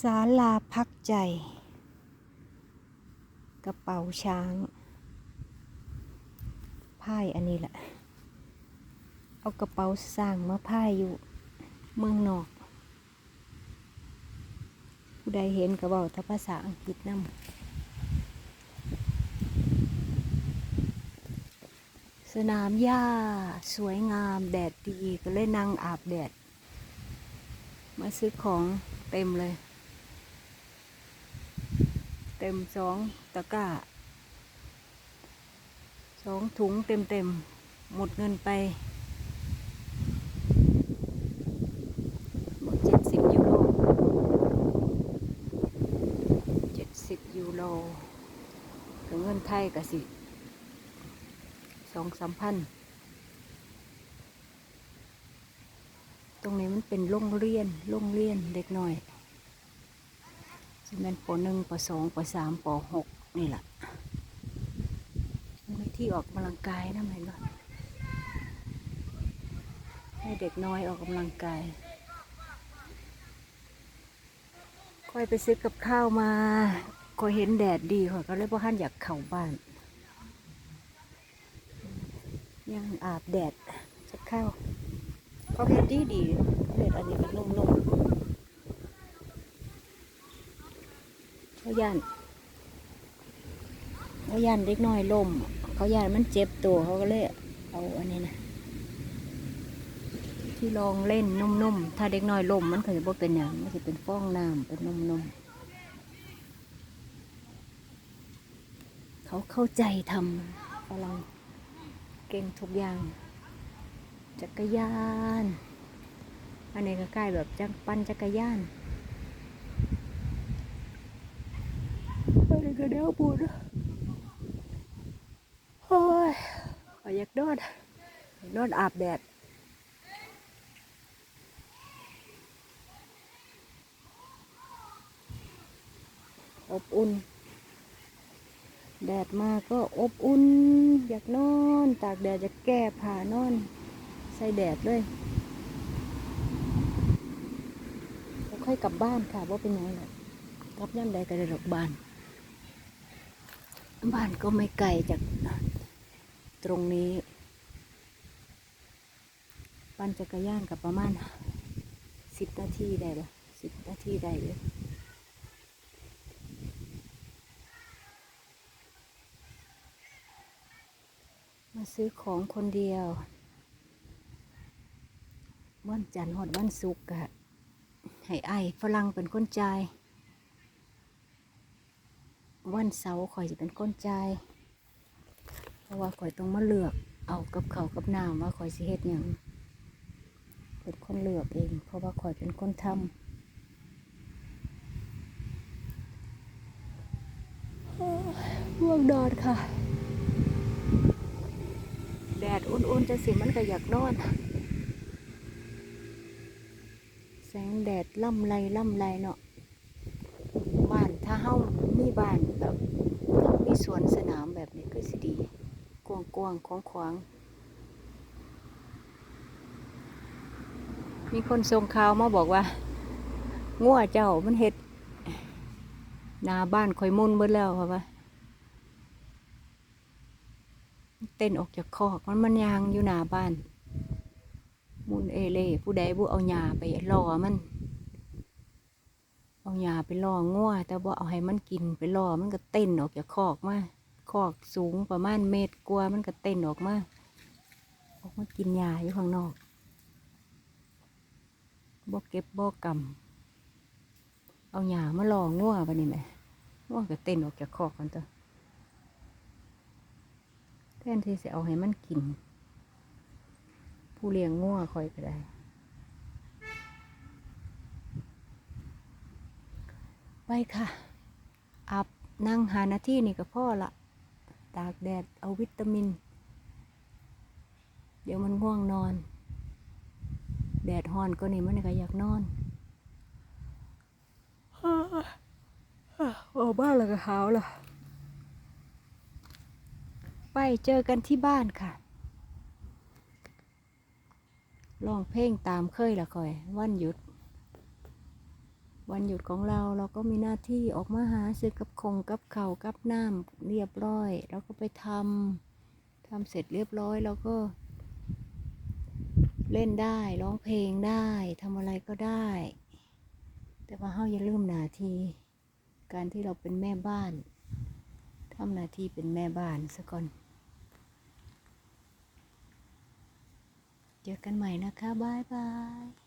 ศาลาพักใจ กระเป๋าช้างพายอันนี้แหละ เอากระเป๋าสร้างมาพายอยู่เมืองนอก ผู้ใดเห็นก็บอกถ้าภาษาอังกฤษนำสนามหญ้าสวยงามแดดดีก็เลยนั่งอาบแดด มาซื้อของเต็มเลย เต็มสองตะกร้าสองถุงเต็มเต็มๆหมดเงินไปหมดเจ็ดสิบยูโรเจ็ดสิบยูโรถึงเงินไทยก็สิสองสามพันตรงนี้มันเป็นโรงเรียนโรงเรียนเด็กหน่อย เป็นปหนึ่งปสองปสามปหกนี่แหละมีที่ออกกำลังกายนะเห็นปะให้เด็กน้อยออกกำลังกาย ค่อยไปซื้อกับข้าวมาก็เห็นแดดดีค่ะก็เลยพ่อท่านอยากเข้าบ้าน ยังอาบแดดจะเข้าวเขาเฮ็ดดีดีเขาเฮ็ดอันนี้เป็นนุ่มๆ เขาย่านเขาย่านเล็กน้อยล่มเขาย่านมันเจ็บตัวเขาก็เลยเอาอันนี้นะที่ลองเล่นนุ่มๆ ถ้าเด็กน้อยล่มมันก็จะบ่เป็นอย่างมันจะเป็นฟองน้ำเป็นนุ่มๆ เขาเข้าใจทำฝรั่งเก่งทุกอย่าง จักรยาน อันนี้ก็ใกล้แบบจังปั่นจักรยานอันนี้ ก็เดี๋ยวปวดโอ้ยขออยากนอนนอนอาบแดดอบอุ่น แดดมาก็อบอุ่น อยากนอน ตากแดดจะแก้ผ่านอน ใส่แดดเลยแล้วค่อยกลับบ้านค่ะว่าเป็นยังไงกลับย่ำใดก็ได้ดอกบ้าน บ้านก็ไม่ไกลจากตรงนี้ ปั่นจักรยานกับประมาณสิบนาทีได้ปะสิบนาทีได้เลยมาซื้อของคนเดียววันจันทร์หอดวันศุกร์กะให้ไอ้ฝรั่งเป็นคนจ่าย วันเสาร์ข่อยจะเป็นคนจ่ายเพราะว่าข่อยต้องมาเลือกเอากับเขาวกับน้ำว่าข่อยสิเฮ็ดหยังเป็นคนเลือกเอง เพราะว่าข่อยเป็นคนทำง่วงนอนค่ะ แดดอุ่นๆจะสิมันก็อยากนอน แสงแดดล่ำไรล่ำไรเนาะบ้านถ้าเฮา มีบ้านแบบมีสวนสนามแบบนี้ก็สิดี กว้างกว้างของขวางๆมีคนส่งข่าวมาบอกว่างัวเจ้ามันเห็ดนาบ้านคอยมุนเบิดแล้วค่ะว่าเต้นออกจากคอกมันมันยางอยู่หน้าบ้าน มุนเอเล่ผู้ใดผู้เอาหญ้าไปล่อมัน เอาหญ้าไปล่องัวแต่ว่าเอาให้มันกินไปล่อมันก็เต้นออกจากคอกมาคอกสูงประมาณเมตรกว่ามันก็เต้นออกมาออกมากินหญ้าอยู่ข้างนอกบ่เก็บบ่กำเอาหญ้ามาล่องัวปนี่แหม่งัวก็เต้นออกจากคอกกันตัวแทนที่จะเอาให้มันกิน ผู้เลี้ยงงัวคอยก็ได้ ไปค่ะอาบนั่งหาหน้าที่นี่ก็พ่อละตากแดดเอาวิตามิน เดี๋ยวมันง่วงนอน แดดฮ้อนก็นี่มันก็อยากนอนออกบ้านแล้วก็หาวละไปเจอกันที่บ้านค่ะร้องเพลงตามเคยละคอย วันหยุด วันหยุดของเราเราก็มีหน้าที่ออกมาหาซื้อกับคงกับเขากับน้ำเรียบร้อยแล้วก็ไปทำทำเสร็จเรียบร้อยแล้วก็ เล่นได้ร้องเพลงได้ทำอะไรก็ได้ แต่ว่าเฮาอย่าลืมหน้าที่การที่เราเป็นแม่บ้านทำหน้าที่เป็นแม่บ้านซะก่อนเจอกันใหม่นะคะ บ๊ายบาย